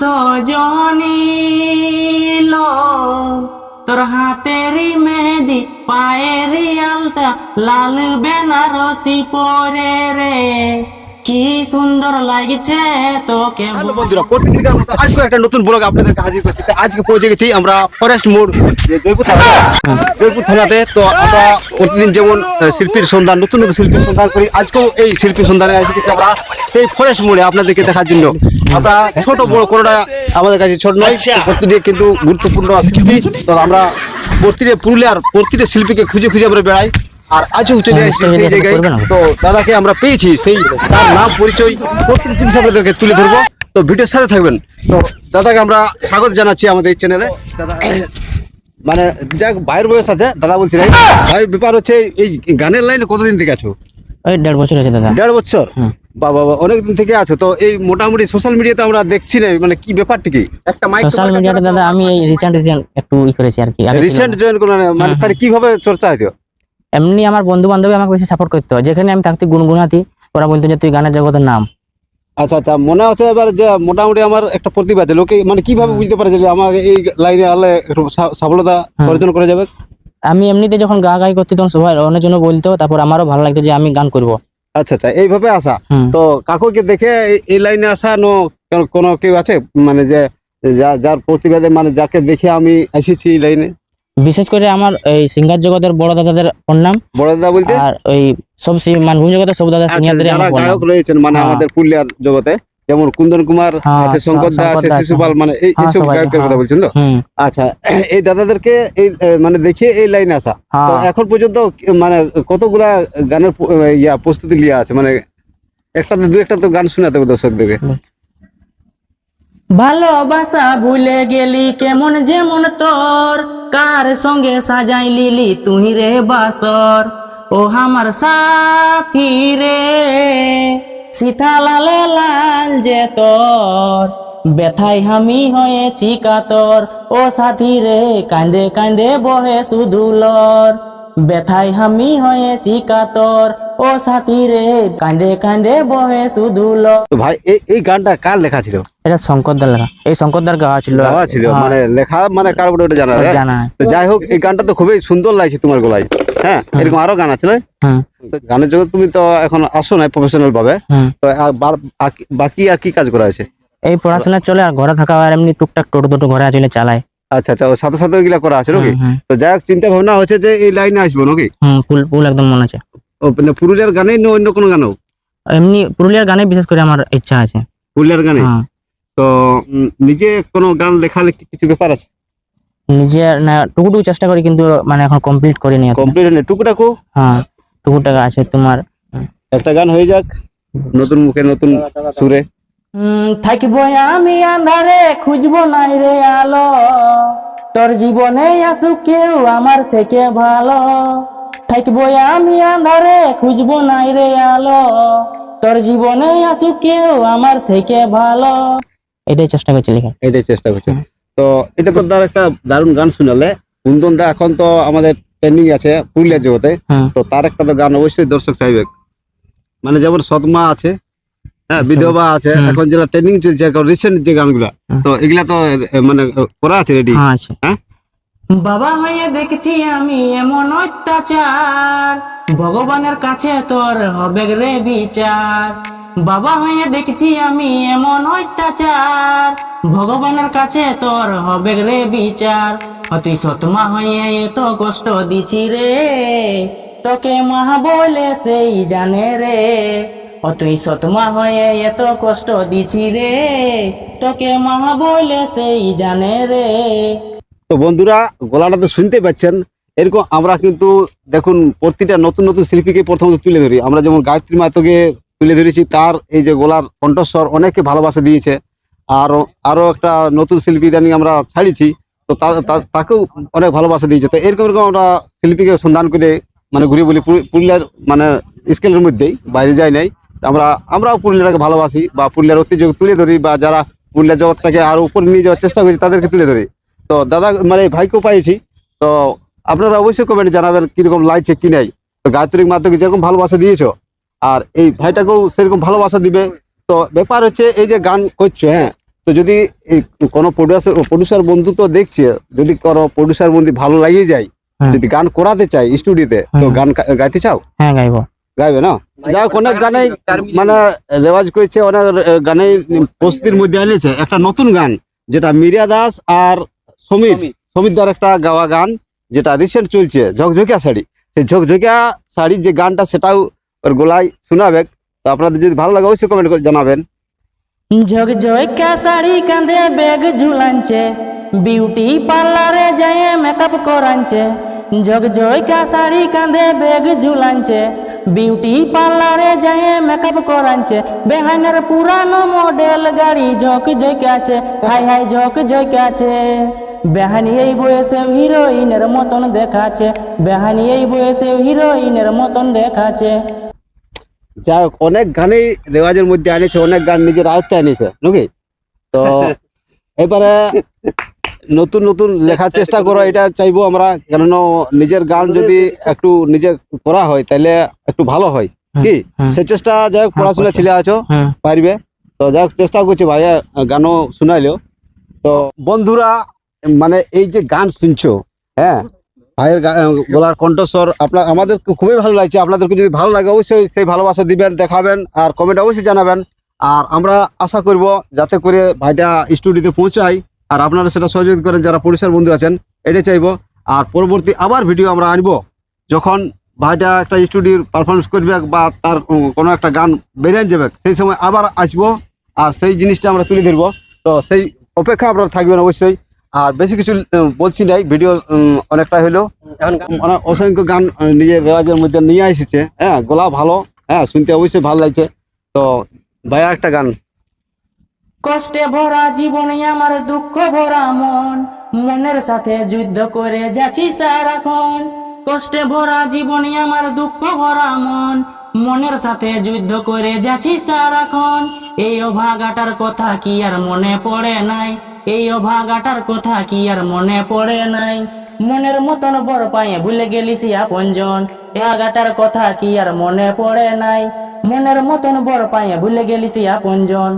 সজনী লো। তোর হাতেরই মেহেদি পায়েরই আলতা লাল বেনারসি পরে রে। কি সুন্দর লাগছে তোকে হ্যালো বন্ধুরা মতো আজকে একটা নতুন ব্লগ আপনাদেরকে হাজির করছি। আজকে পৌঁছে গেছি আমরা ফরেস্ট মোড় জয়পুর থানা জয়পুর থানাতে তো আমরা প্রতিদিন যেমন শিল্পীর সন্ধান নতুন নতুন শিল্পীর সন্ধান করি আজকেও এই শিল্পীর সন্ধানে এসে গেছি আমরা এই ফরেস্ট মোড়ে আপনাদেরকে দেখার জন্য। আমরা ছোট বড় কোনোটা আমাদের কাছে ছোট নয় প্রতিদিন কিন্তু গুরুত্বপূর্ণ শিল্পী। তো আমরা প্রতিটা পুরুলিয়ার প্রতিটা শিল্পীকে খুঁজে খুঁজে আমরা বেড়াই। আর আজও চলে এসেছি সেই জায়গায়। তো দাদাকে আমরা পেয়েছি সেই তার নাম পরিচয় প্রতিটি জিনিস আপনাদেরকে তুলে ধরবো। তো ভিডিওর সাথে থাকবেন। তো দাদাকে আমরা স্বাগত জানাচ্ছি আমাদের এই চ্যানেলে দাদা মানে যাক ভাইয়ের বয়স আছে দাদা বলছি ভাই ব্যাপার হচ্ছে এই গানের লাইনে কতদিন থেকে আছো? ওই দেড় বছর আছে দাদা। দেড় বছর? বাবা বাবা অনেকদিন থেকে আছো। তো এই মোটামুটি সোশ্যাল মিডিয়াতে আমরা দেখছি না মানে কি ব্যাপারটি কি? একটা মাইক সোশ্যাল মিডিয়াতে দাদা আমি এই রিসেন্ট রিসেন্ট একটু ই করেছি আর কি রিসেন্ট। জয়েন করলেন মানে তাহলে কীভাবে চর্চা হইতো? এমনি আমার বন্ধু বান্ধবী আমাকে বেশি সাপোর্ট করতো যেখানে আমি থাকতে গুনগুনাতি ওরা বলতো যে তুই গানের জগতের নাম। আচ্ছা আচ্ছা মনে হচ্ছে এবার যে মোটামুটি আমার একটা প্রতিভা আছে। লোকে মানে কীভাবে বুঝতে পারে যে আমার এই লাইনে আলে সফলতা অর্জন করা যাবে? আমি এমনিতে যখন গা গাই করতে তখন সবাই অনেক জন্য বলতো তারপর আমারও ভালো লাগতো যে আমি গান করব। আচ্ছা আচ্ছা এইভাবে আসা। তো কাকুকে দেখে এই- লাইনে আসা নো কোনো কেউ আছে? মানে যে যা- যার প্রতিবাদে মানে যাকে দেখে আমি এসেছি এই লাইনে? বিশেষ করে আমার এই সিঙ্গার জগতের বড় দাদাদের প্রণাম বড় দাদা বলতে? আর ওই সব মানভূম জগতের সব দাদা আচ্ছা, সিনিয়রদের আমার গায়ক রয়েছেন মানে হ্যাঁ। আমাদের পুরুলিয়ার জগতে যেমন কুন্দন কুমার হ্যাঁ, আছে শঙ্কর দা আছে শিশুপাল মানে এই হ্যাঁ, এইসব গায়কের কথা হ্যাঁ। বলছেন তো? আচ্ছা এই দাদাদেরকে এই মানে দেখে এই লাইনে আসা। তো হ্যাঁ। এখন পর্যন্ত মানে কতগুলা গানের ইয়া প্রস্তুতি লিয়া আছে? মানে একটা দু একটা তো গান শোনাতে দর্শকদেরকে। ভালোবাসা ভুলে গেলি কেমন যেমন তোর? কার সঙ্গে সাজাই লিলি তুই রে বাসর? ও আমার সাথী রে সীতা লালে যে তোর? ব্যথায় আমি হয়েছি কাতর। ও সাথী রে, কান্দে কান্দে বহে শুধু লর। ব্যথায় আমি হয়েছি কাতর। ও সাথী রে কান্দে কান্দে বহে তো ভাই এই এই গানটা কার লেখা ছিল? এটা শঙ্করদার লেখা। এই শঙ্করদার গাওয়া ছিল। গাওয়া ছিল হ্যাঁ, মানে লেখা মানে কার বলে ওটা জানা জানা তো যাই হোক এই গানটা তো খুবই সুন্দর লাগছে তোমার গলায়। হ্যাঁ এরকম আরও গান আছে গানের জগৎ তুমি তো এখন আসো না প্রফেশনাল ভাবে। তো বাকি- বাকি আর কি কাজ করা আছে? এই পড়াশোনা চলে আর ঘরে থাকা আর এমনি টুকটাক টোটো টোটো ঘরে চলে চালায়। আচ্ছা আচ্ছা সাথে সাথে ওইগুলা করা আছে নাকি? তো যাই হোক চিন্তা ভাবনা হচ্ছে যে এই লাইনে আসব নাকি? হুম ফুল ফুল একদম মনে আছে। ও মানে পুরুলিয়ার গানেই না অন্য কোনো গানও? এমনি পুরুলিয়ার গানে বিশেষ করে আমার ইচ্ছা আছে। পুরুলিয়ার গানে? তো নিজে কোনো গান লেখালেখি কিছু ব্যাপার আছে? নিজে না টুকুটুকু চেষ্টা করি কিন্তু মানে এখন কমপ্লিট করিনি। কমপ্লিট নেই টুকুটাকু? হ্যাঁ টুকুটাক আছে তোমার একটা গান হয়ে যাক। নতুন মুখে নতুন সুরে। থাকব আমি আন্ধারে খুঁজবো নাই রে আলো। তোর জীবনে আসুক কেউ আমার থেকে ভালো। থাকব আমি আন্ধারে খুঁজবো নাই রে আলো। তোর জীবনে আসুক কেউ আমার থেকে ভালো। এটাই চেষ্টা করছি লেখা। এটাই চেষ্টা করছে। তো এটা তো তার একটা দারুণ গান শুনালে। কুন্দন দা এখন তো আমাদের ট্রেন্ডিং আছে পুরুলিয়ার জগতে। তো তার একটা তো গান অবশ্যই দর্শক চাইবে। মানে যেমন সৎমা আছে হ্যাঁ আচ্ছা। বিধবা আছে এখন যেটা ট্রেন্ডিং চলছে এখন রিসেন্ট যে গানগুলা তো এগুলা তো মানে করা আছে রেডি হ্যাঁ হ্যাঁ? বাবা হয়ে দেখছি আমি এমন অত্যাচার। ভগবানের কাছে তোর হবে রে বিচার। বাবা হয়ে দেখছি আমি এমন অত্যাচার। ভগবানের কাছে তোর হবে রে বিচার। তুই সতমা হয়ে এত কষ্ট দিছি রে। তোকে মা বলে সেই জানে রে। ও তুই সতমা হয়ে এত কষ্ট দিছি রে। তোকে মা বলে সেই জানে রে। তো বন্ধুরা, গলাটা তো শুনতে পাচ্ছেন। এরকম আমরা কিন্তু দেখুন, প্রতিটা নতুন নতুন শিল্পীকে প্রথমত তুলে ধরি। আমরা যেমন গায়ত্রী মাতকে তুলে ধরেছি, তার এই যে গলার কণ্ঠস্বর অনেকে ভালোবাসা দিয়েছে। আর, আরও একটা নতুন শিল্পী জানি আমরা ছাড়িছি, তো তাকেও অনেক ভালোবাসা দিয়েছে। তো এরকম এরকম আমরা শিল্পীকে সন্ধান করে মানে ঘুরে বলি পুরুলিয়ার মানে স্কেলের মধ্যেই, বাইরে যাই নাই। আমরা আমরাও পুরুলিয়াকে ভালোবাসি বা পুরুলিয়ার ঐতিহ্য তুলে ধরি বা যারা পুরুলিয়া জগৎটাকে আরও উপরে নিয়ে যাওয়ার চেষ্টা করছি তাদেরকে তুলে ধরি। তো দাদা মানে ভাইকেও পাইছি। তো আপনারা অবশ্যই কমেন্টে জানাবেন কীরকম লাগছে কি নাই। তো গায়ত্রীর মাধ্যমে যেরকম ভালোবাসা দিয়েছ আর এই ভাইটাকেও সেরকম ভালোবাসা দিবে। তো ব্যাপার হচ্ছে এই যে গান করছ হ্যাঁ তো যদি এই কোনো প্রডিউসার প্রডিউসার বন্ধু তো দেখছে যদি কোনো প্রডিউসার বন্ধু ভালো লাগিয়ে যায় হ্যাঁ। যদি গান করাতে চাই স্টুডিওতে তো হ্যাঁ। গান গাইতে চাও? হ্যাঁ গাইবো। গাইবে না? যাই হোক অনেক গানে মানে রেওয়াজ করেছে অনেক গানে প্রস্তুতির মধ্যে এনেছে একটা নতুন গান যেটা মিরিয়া দাস আর সমীর। সমীর। দার একটা গাওয়া গান যেটা রিসেন্ট চলছে ঝকঝকিয়া শাড়ি। সেই ঝকঝকিয়া শাড়ির যে গানটা সেটাও ওর গোলায় শোনাবে। তো আপনাদের যদি ভালো লাগে অবশ্যই কমেন্ট করে জানাবেন। ঝক ঝকা শাড়ি কাঁধে ব্যাগ ঝুলানছে বিউটি পার্লারে যায় মেকআপ করানছে। ঝক ঝকা শাড়ি কাঁধে ব্যাগ ঝুলানছে বিউটি পার্লারে যায় মেকআপ করানছে বেহানের পুরানো মডেল গাড়ি ঝক ঝকাছে হাই হাই ঝক ঝকাছে বেহানি এই বয়সে হিরোইনের মতন দেখাচ্ছে বেহানি এই বয়সে হিরোইনের মতন দেখাচ্ছে। যাই হোক অনেক গানেই রেওয়াজের মধ্যে আনেছে অনেক গান নিজের আয়ত্তে আনিছে নাকি? তো এবারে নতুন নতুন লেখার চেষ্টা করো এটা চাইব আমরা কেননা নিজের গান যদি একটু নিজে করা হয় তাহলে একটু ভালো হয়। কি? সে চেষ্টা যাই হোক পড়াশোনা ছেলে আছো পারবে। তো যাই হোক চেষ্টা করছি ভাইয়া গানও শোনাইলো। তো বন্ধুরা মানে এই যে গান শুনছো হ্যাঁ ভাইয়ের গা- গলার কণ্ঠস্বর আপনার আমাদের খুবই ভালো লাগছে। আপনাদেরকে যদি ভালো লাগে অবশ্যই সেই ভালোবাসা দিবেন দেখাবেন আর কমেন্ট অবশ্যই জানাবেন। আর আমরা আশা করব যাতে করে ভাইটা স্টুডিওতে পৌঁছাই আর আপনারা সেটা সহযোগিতা করেন যারা পরিষ্কার বন্ধু আছেন এটাই চাইব। আর পরবর্তী আবার ভিডিও আমরা আনব যখন ভাইটা একটা স্টুডিওর পারফরমেন্স করবে বা তার কোনো একটা গান বেরিয়ে যাবে সেই সময় আবার আসব আর সেই জিনিসটা আমরা তুলে ধরবো। তো সেই অপেক্ষা আপনারা থাকবেন অবশ্যই। আর বেশি কিছু বলছি নাই ভিডিও অনেকটা হলো। অনেক অসংখ্য গান নিজের রেওয়াজের মধ্যে নিয়ে এসেছে। হ্যাঁ গলা ভালো হ্যাঁ শুনতে অবশ্যই ভালো লাগছে। তো ভাইয়া একটা গান কষ্টে ভরা জীবনে আমার দুঃখ ভরা মন, মনের সাথে যুদ্ধ করে যাচ্ছি সারাক্ষণ। কষ্টে ভরা জীবনে আমার দুঃখ ভরা মন, মনের সাথে যুদ্ধ করে যাচ্ছি সারাক্ষণ। এই অভাগাটার কথা কি আর মনে পড়ে নাই? এই অভাগাটার কথা কি আর মনে পড়ে নাই? মনের মতন বর পায়ে ভুলে গেলি সে আপনজন এ আগাটার কথা কি আর মনে পড়ে নাই? মনের মতন বর পায়ে ভুলে গেলি সে আপনজন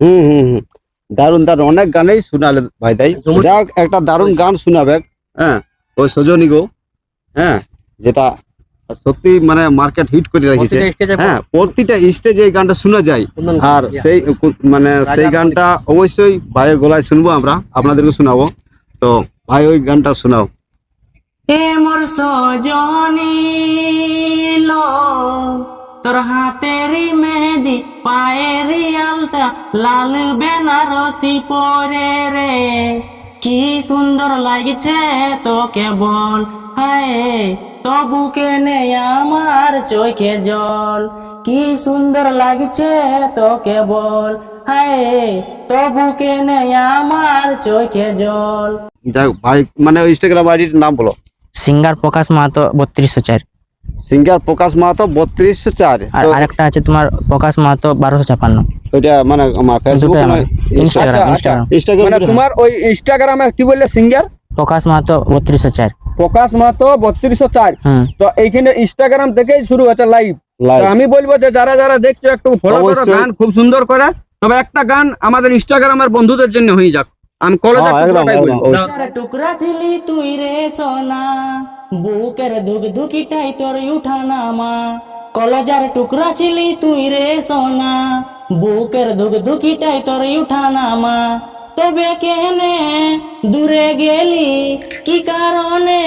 হুম হুম হুম। দারুণ দারুণ অনেক গানেই শোনালে ভাইটাই। যাক একটা দারুণ গান শোনাবে। হ্যাঁ ওই সজনী গো। হ্যাঁ যেটা সত্যি মানে মার্কেট হিট করে রেখেছে। হ্যাঁ প্রতিটা স্টেজে এই গানটা শোনা যায়। আর সেই মানে সেই গানটা অবশ্যই ভাইয়ের গলায় শুনব আমরা আপনাদেরকে শোনাবো। তো ভাই ওই গানটা শোনাও। এ মোর সজনী লো তোর হাতেরই মেহেদি পায়েরই আলতা লাল বেনারসি পরে রে। কি সুন্দর লাগছে তোকে বল হায় তবু কেনে আমার চোখে জল। কি সুন্দর লাগছে তোকে বল হায় তবু কেনে আমার চোখে জল। যাক ভাই মানে ইনস্টাগ্রাম আইডির নাম বলো। সিঙ্গার প্রকাশ মাহাতো বত্রিশশো চার সিঙ্গার প্রকাশ মাহাতো বত্রিশশো চার। আর আরেকটা আছে তোমার প্রকাশ মাহাতো বারোশো ছাপান্ন। ওইটা মানে আমার ফেসবুক ইনস্টাগ্রাম আচ্ছা, মানে তোমার ওই ইনস্টাগ্রামে কি বললে সিঙ্গার? প্রকাশ মাহাতো বত্রিশশো চার। প্রকাশ মাহাতো বত্রিশশো চার। তো এইখানে ইনস্টাগ্রাম থেকেই শুরু হচ্ছে লাইভ লাইভ আমি বলব যে যারা যারা দেখছ একটু ফলো করো গান খুব সুন্দর করে। তবে একটা গান আমাদের ইনস্টাগ্রামের বন্ধুদের জন্য হয়ে যাক। আমি কলেজে হ্যাঁ, টুকরা ছিলি তুই রে সোনা বুকের ধুক ধুকিটাই তোর উঠানা মা কলজার টুকরা ছিলি তুই রে সোনা বুকের ধুক ধুকিটাই তোর উঠানা মা তবে কেনে দূরে গেলি? কি কারণে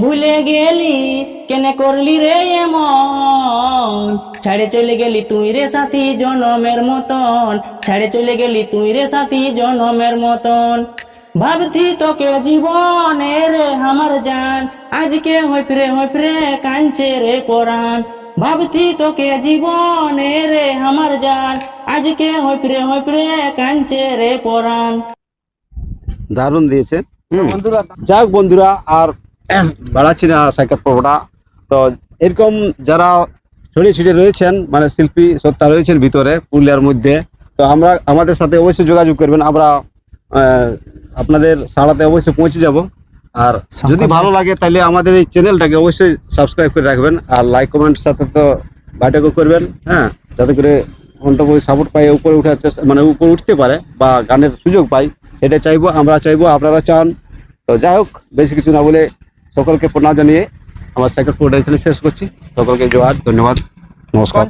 ভুলে গেলি? কেনে করলি রে এমন? ছাড়ে চলে গেলি তুই রে সাথী জনমের মতন। ছাড়ে চলে গেলি তুই রে সাথী জনমের মতন। ভাবতি তোকে জীবনে রে আমার জান। আজকে হই ফিরে হই ফিরে কাঞ্চে রে পরাণ। ভাবতি তোকে জীবনে রে আমার জান। আজকে হই ফিরে হই ফিরে কাঞ্চে রে পরাণ। দারুণ দিয়েছে। বন্ধুরা যাক বন্ধুরা আর বাড়াচ্ছি না সাইকেল পর্বটা। তো এরকম যারা ছড়িয়ে ছিটিয়ে রয়েছেন মানে শিল্পী সত্তা রয়েছেন ভিতরে পুরুলিয়ার মধ্যে তো আমরা আমাদের সাথে অবশ্যই যোগাযোগ করবেন। আমরা আহ, আপনাদের সাড়াতে অবশ্যই পৌঁছে যাব। আর যদি ভালো লাগে তাহলে আমাদের এই চ্যানেলটাকে অবশ্যই সাবস্ক্রাইব করে রাখবেন। আর লাইক কমেন্ট সাথে তো বাইটাকে করবেন হ্যাঁ? যাতে করে অন্তত সাপোর্ট পাই উপরে উঠার চেষ্টা মানে উপরে উঠতে পারে বা গানের সুযোগ পাই এটা চাইব আমরা চাইব আপনারা চান। তো যাই হোক বেশি কিছু না বলে সকলকে প্রণাম জানিয়ে আমার সাইকেল পোর্ট এখানে শেষ করছি। সকলকে জোয়ার ধন্যবাদ। নমস্কার।